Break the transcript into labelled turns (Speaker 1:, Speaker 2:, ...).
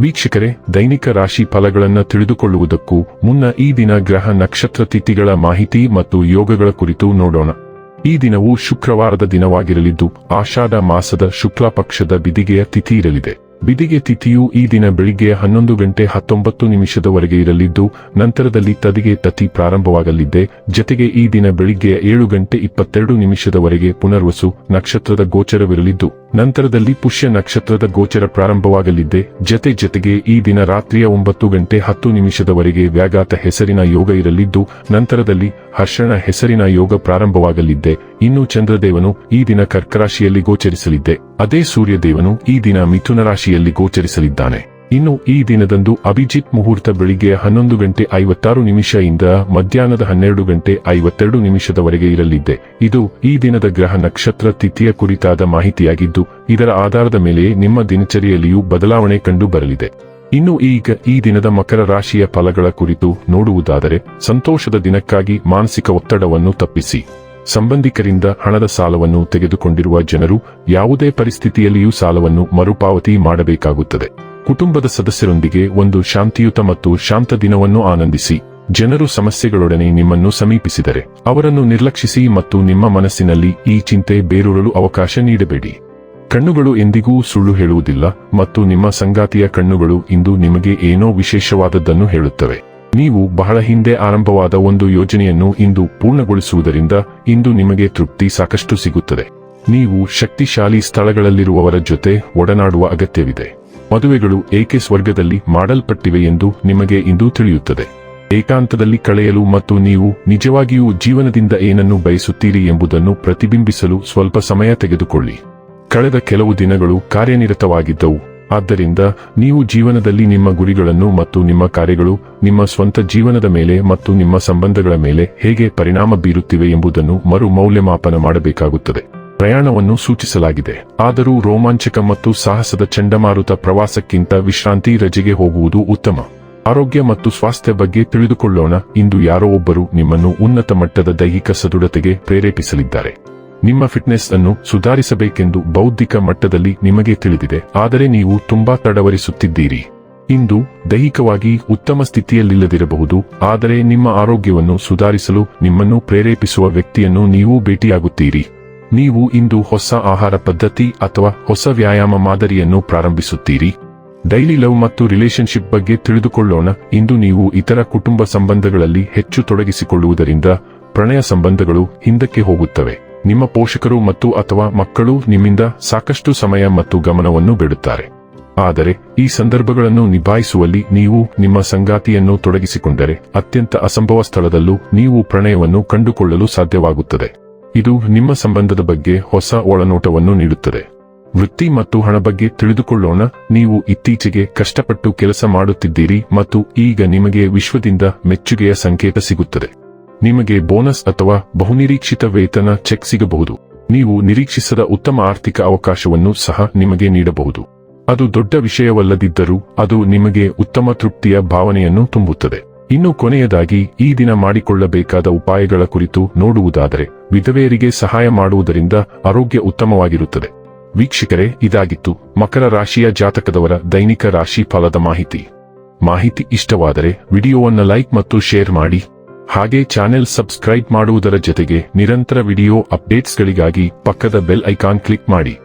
Speaker 1: ವೀಕ್ಷಕರೇ, ದೈನಿಕ ರಾಶಿ ಫಲಗಳನ್ನು ತಿಳಿದುಕೊಳ್ಳುವುದಕ್ಕೂ ಮುನ್ನ ಈ ದಿನ ಗ್ರಹ ನಕ್ಷತ್ರ ತಿಥಿಗಳ ಮಾಹಿತಿ ಮತ್ತು ಯೋಗಗಳ ಕುರಿತು ನೋಡೋಣ. ಈ ದಿನವು ಶುಕ್ರವಾರದ ದಿನವಾಗಿರಲಿದ್ದು, ಆಷಾಢ ಮಾಸದ ಶುಕ್ಲ ಪಕ್ಷದ ಬಿದಿಗೆಯ ತಿಥಿ ಇರಲಿದೆ. ಬಿದಿಗೆ ತಿಥಿಯು ಈ ದಿನ ಬೆಳಿಗ್ಗೆ ಹನ್ನೊಂದು ಗಂಟೆ ಹತ್ತೊಂಬತ್ತು ನಿಮಿಷದವರೆಗೆ ಇರಲಿದ್ದು, ನಂತರದಲ್ಲಿ ತದಿಗೆ ತತಿ ಪ್ರಾರಂಭವಾಗಲಿದ್ದೆ. ಜತೆಗೆ ಈ ದಿನ ಬೆಳಿಗ್ಗೆ ಏಳು ಗಂಟೆ ಇಪ್ಪತ್ತೆರಡು ನಿಮಿಷದವರೆಗೆ ಪುನರ್ವಸು ನಕ್ಷತ್ರದ ಗೋಚರವಿರಲಿದ್ದು ನಂತರದಲ್ಲಿ ಪುಷ್ಯ ನಕ್ಷತ್ರದ ಗೋಚರ ಪ್ರಾರಂಭವಾಗಲಿದ್ದೆ ಜತೆ ಜತೆಗೆ ಈ ದಿನ ರಾತ್ರಿಯ ಒಂಬತ್ತು ಗಂಟೆ ಹತ್ತು ನಿಮಿಷದವರೆಗೆ ವ್ಯಾಘಾತ ಹೆಸರಿನ ಯೋಗ ಇರಲಿದ್ದು, ನಂತರದಲ್ಲಿ ಹರ್ಷಣ ಹೆಸರಿನ ಯೋಗ ಪ್ರಾರಂಭವಾಗಲಿದ್ದೆ ಇನ್ನು ಚಂದ್ರದೇವನು ಈ ದಿನ ಕರ್ಕರಾಶಿಯಲ್ಲಿ ಗೋಚರಿಸಲಿದ್ದೆ ಅದೇ ಸೂರ್ಯದೇವನು ಈ ದಿನ ಮಿಥುನ ರಾಶಿಯಲ್ಲಿ ಗೋಚರಿಸಲಿದ್ದಾನೆ. ಇನ್ನು ಈ ದಿನದಂದು ಅಭಿಜಿತ್ ಮುಹೂರ್ತ ಬೆಳಿಗ್ಗೆ ಹನ್ನೊಂದು ಗಂಟೆ ಐವತ್ತಾರು ನಿಮಿಷ ಇಂದ ಮಧ್ಯಾಹ್ನದ ಹನ್ನೆರಡು ಗಂಟೆ ಐವತ್ತೆರಡು ನಿಮಿಷದವರೆಗೆ ಇರಲಿದೆ. ಇದು ಈ ದಿನದ ಗ್ರಹ ನಕ್ಷತ್ರ ತಿಥಿಯ ಕುರಿತಾದ ಮಾಹಿತಿಯಾಗಿದ್ದು, ಇದರ ಆಧಾರದ ಮೇಲೆ ನಿಮ್ಮ ದಿನಚರಿಯಲ್ಲಿಯೂ ಬದಲಾವಣೆ ಕಂಡು ಬರಲಿದೆ. ಇನ್ನು ಈಗ ಈ ದಿನದ ಮಕರ ರಾಶಿಯ ಫಲಗಳ ಕುರಿತು ನೋಡುವುದಾದರೆ, ಸಂತೋಷದ ದಿನಕ್ಕಾಗಿ ಮಾನಸಿಕ ಒತ್ತಡವನ್ನು ತಪ್ಪಿಸಿ. ಸಂಬಂಧಿಕರಿಂದ ಹಣದ ಸಾಲವನ್ನು ತೆಗೆದುಕೊಂಡಿರುವ ಜನರು ಯಾವುದೇ ಪರಿಸ್ಥಿತಿಯಲ್ಲಿಯೂ ಸಾಲವನ್ನು ಮರುಪಾವತಿ ಮಾಡಬೇಕಾಗುತ್ತದೆ. ಕುಟುಂಬದ ಸದಸ್ಯರೊಂದಿಗೆ ಒಂದು ಶಾಂತಿಯುತ ಮತ್ತು ಶಾಂತ ದಿನವನ್ನು ಆನಂದಿಸಿ. ಜನರು ಸಮಸ್ಯೆಗಳೊಡನೆ ನಿಮ್ಮನ್ನು ಸಮೀಪಿಸಿದರೆ, ಅವರನ್ನು ನಿರ್ಲಕ್ಷಿಸಿ ಮತ್ತು ನಿಮ್ಮ ಮನಸ್ಸಿನಲ್ಲಿ ಈ ಚಿಂತೆ ಬೇರೂರಲು ಅವಕಾಶ ನೀಡಬೇಡಿ. ಕಣ್ಣುಗಳು ಎಂದಿಗೂ ಸುಳ್ಳು ಹೇಳುವುದಿಲ್ಲ ಮತ್ತು ನಿಮ್ಮ ಸಂಗಾತಿಯ ಕಣ್ಣುಗಳು ಇಂದು ನಿಮಗೆ ಏನೋ ವಿಶೇಷವಾದದ್ದನ್ನು ಹೇಳುತ್ತವೆ. ನೀವು ಬಹಳ ಹಿಂದೆ ಆರಂಭವಾದ ಒಂದು ಯೋಜನೆಯನ್ನು ಇಂದು ಪೂರ್ಣಗೊಳಿಸುವುದರಿಂದ ಇಂದು ನಿಮಗೆ ತೃಪ್ತಿ ಸಾಕಷ್ಟು ಸಿಗುತ್ತದೆ. ನೀವು ಶಕ್ತಿಶಾಲಿ ಸ್ಥಳಗಳಲ್ಲಿರುವವರ ಜೊತೆ ಒಡನಾಡುವ ಅಗತ್ಯವಿದೆ. ಮದುವೆಗಳು ಏಕೆ ಸ್ವರ್ಗದಲ್ಲಿ ಮಾಡಲ್ಪಟ್ಟಿವೆ ಎಂದು ನಿಮಗೆ ಇಂದು ತಿಳಿಯುತ್ತದೆ. ಏಕಾಂತದಲ್ಲಿ ಕಳೆಯಲು ಮತ್ತು ನೀವು ನಿಜವಾಗಿಯೂ ಜೀವನದಿಂದ ಏನನ್ನು ಬಯಸುತ್ತೀರಿ ಎಂಬುದನ್ನು ಪ್ರತಿಬಿಂಬಿಸಲು ಸ್ವಲ್ಪ ಸಮಯ ತೆಗೆದುಕೊಳ್ಳಿ. ಕಳೆದ ಕೆಲವು ದಿನಗಳು ಕಾರ್ಯನಿರತವಾಗಿದ್ದವು. ಆದ್ದರಿಂದ ನೀವು ಜೀವನದಲ್ಲಿ ನಿಮ್ಮ ಗುರಿಗಳನ್ನು ಮತ್ತು ನಿಮ್ಮ ಕಾರ್ಯಗಳು ನಿಮ್ಮ ಸ್ವಂತ ಜೀವನದ ಮೇಲೆ ಮತ್ತು ನಿಮ್ಮ ಸಂಬಂಧಗಳ ಮೇಲೆ ಹೇಗೆ ಪರಿಣಾಮ ಬೀರುತ್ತಿವೆ ಎಂಬುದನ್ನು ಮರು ಮೌಲ್ಯಮಾಪನ ಮಾಡಬೇಕಾಗುತ್ತದೆ. ಪ್ರಯಾಣವನ್ನು ಸೂಚಿಸಲಾಗಿದೆ. ಆದರೂ ರೋಮಾಂಚಕ ಮತ್ತು ಸಾಹಸದ ಚಂಡಮಾರುತ ಪ್ರವಾಸಕ್ಕಿಂತ ವಿಶ್ರಾಂತಿ ರಜೆಗೆ ಹೋಗುವುದು ಉತ್ತಮ. ಆರೋಗ್ಯ ಮತ್ತು ಸ್ವಾಸ್ಥ್ಯ ಬಗ್ಗೆ ತಿಳಿದುಕೊಳ್ಳೋಣ. ಇಂದು ಯಾರೋ ಒಬ್ಬರು ನಿಮ್ಮನ್ನು ಉನ್ನತ ಮಟ್ಟದ ದೈಹಿಕ ಸದೃಢತೆಗೆ ಪ್ರೇರೇಪಿಸಲಿದ್ದಾರೆ. ನಿಮ್ಮ ಫಿಟ್ನೆಸ್ ಅನ್ನು ಸುಧಾರಿಸಬೇಕೆಂದು ಬೌದ್ಧಿಕ ಮಟ್ಟದಲ್ಲಿ ನಿಮಗೆ ತಿಳಿದಿದೆ. ಆದರೆ ನೀವು ತುಂಬಾ ತಡವರಿಸುತ್ತಿದ್ದೀರಿ. ಇಂದು ದೈಹಿಕವಾಗಿ ಉತ್ತಮ ಸ್ಥಿತಿಯಲ್ಲಿಲ್ಲದಿರಬಹುದು. ಆದರೆ ನಿಮ್ಮ ಆರೋಗ್ಯವನ್ನು ಸುಧಾರಿಸಲು ನಿಮ್ಮನ್ನು ಪ್ರೇರೇಪಿಸುವ ವ್ಯಕ್ತಿಯನ್ನು ನೀವು ಭೇಟಿಯಾಗುತ್ತೀರಿ. ನೀವು ಇಂದು ಹೊಸ ಆಹಾರ ಪದ್ಧತಿ ಅಥವಾ ಹೊಸ ವ್ಯಾಯಾಮ ಮಾದರಿಯನ್ನು ಪ್ರಾರಂಭಿಸುತ್ತೀರಿ? ಡೈಲಿ ಲವ್ ಮತ್ತು ರಿಲೇಶನ್ಶಿಪ್ ಬಗ್ಗೆ ತಿಳಿದುಕೊಳ್ಳೋಣ. ಇಂದು ನೀವು ಇತರ ಕುಟುಂಬ ಸಂಬಂಧಗಳಲ್ಲಿ ಹೆಚ್ಚು ತೊಡಗಿಸಿಕೊಳ್ಳುವುದರಿಂದ ಪ್ರಣಯ ಸಂಬಂಧಗಳು ಹಿಂದಕ್ಕೆ ಹೋಗುತ್ತವೆ. ನಿಮ್ಮ ಪೋಷಕರು ಮತ್ತು ಅಥವಾ ಮಕ್ಕಳು ನಿಮ್ಮಿಂದ ಸಾಕಷ್ಟು ಸಮಯ ಮತ್ತು ಗಮನವನ್ನು ಬಿಡುತ್ತಾರೆ. ಆದರೆ ಈ ಸಂದರ್ಭಗಳನ್ನು ನಿಭಾಯಿಸುವಲ್ಲಿ ನೀವು ನಿಮ್ಮ ಸಂಗಾತಿಯನ್ನು ತೊಡಗಿಸಿಕೊಂಡರೆ ಅತ್ಯಂತ ಅಸಂಭವ ಸ್ಥಳದಲ್ಲೂ ನೀವು ಪ್ರಣಯವನ್ನು ಕಂಡುಕೊಳ್ಳಲು ಸಾಧ್ಯವಾಗುತ್ತದೆ. ಇದು ನಿಮ್ಮ ಸಂಬಂಧದ ಬಗ್ಗೆ ಹೊಸ ಒಳನೋಟವನ್ನು ನೀಡುತ್ತದೆ. ವೃತ್ತಿ ಮತ್ತು ಹಣ ಬಗ್ಗೆ ತಿಳಿದುಕೊಳ್ಳೋಣ. ನೀವು ಇತ್ತೀಚೆಗೆ ಕಷ್ಟಪಟ್ಟು ಕೆಲಸ ಮಾಡುತ್ತಿದ್ದೀರಿ ಮತ್ತು ಈಗ ನಿಮಗೆ ವಿಶ್ವದಿಂದ ಮೆಚ್ಚುಗೆಯ ಸಂಕೇತ ಸಿಗುತ್ತದೆ. ನಿಮಗೆ ಬೋನಸ್ ಅಥವಾ ಬಹುನಿರೀಕ್ಷಿತ ವೇತನ ಚೆಕ್ ಸಿಗಬಹುದು. ನೀವು ನಿರೀಕ್ಷಿಸದ ಉತ್ತಮ ಆರ್ಥಿಕ ಅವಕಾಶವನ್ನು ಸಹ ನಿಮಗೆ ನೀಡಬಹುದು. ಅದು ದೊಡ್ಡ ವಿಷಯವಲ್ಲದಿದ್ದರೂ ಅದು ನಿಮಗೆ ಉತ್ತಮ ತೃಪ್ತಿಯ ಭಾವನೆಯನ್ನು ತುಂಬುತ್ತದೆ. ಇನ್ನು ಕೊನೆಯದಾಗಿ, ಈ ದಿನ ಮಾಡಿಕೊಳ್ಳಬೇಕಾದ ಉಪಾಯಗಳ ಕುರಿತು ನೋಡುವುದಾದರೆ, ವಿಧವೆಯರಿಗೆ ಸಹಾಯ ಮಾಡುವುದರಿಂದ ಆರೋಗ್ಯ ಉತ್ತಮವಾಗಿರುತ್ತದೆ. ವೀಕ್ಷಕರೇ, ಇದಾಗಿತ್ತು ಮಕರ ರಾಶಿಯ ಜಾತಕದವರ ದೈನಿಕ ರಾಶಿ ಫಲದ ಮಾಹಿತಿ. ಮಾಹಿತಿ ಇಷ್ಟವಾದರೆ, ವಿಡಿಯೋವನ್ನು ಲೈಕ್ ಮತ್ತು ಶೇರ್ ಮಾಡಿ. ಹಾಗೆ ಚಾನೆಲ್ ಸಬ್ಸ್ಕ್ರೈಬ್ ಮಾಡುವುದರ ಜೊತೆಗೆ ನಿರಂತರ ವಿಡಿಯೋ ಅಪ್ಡೇಟ್ಸ್ಗಳಿಗಾಗಿ ಪಕ್ಕದ ಬೆಲ್ ಐಕಾನ್ ಕ್ಲಿಕ್ ಮಾಡಿ.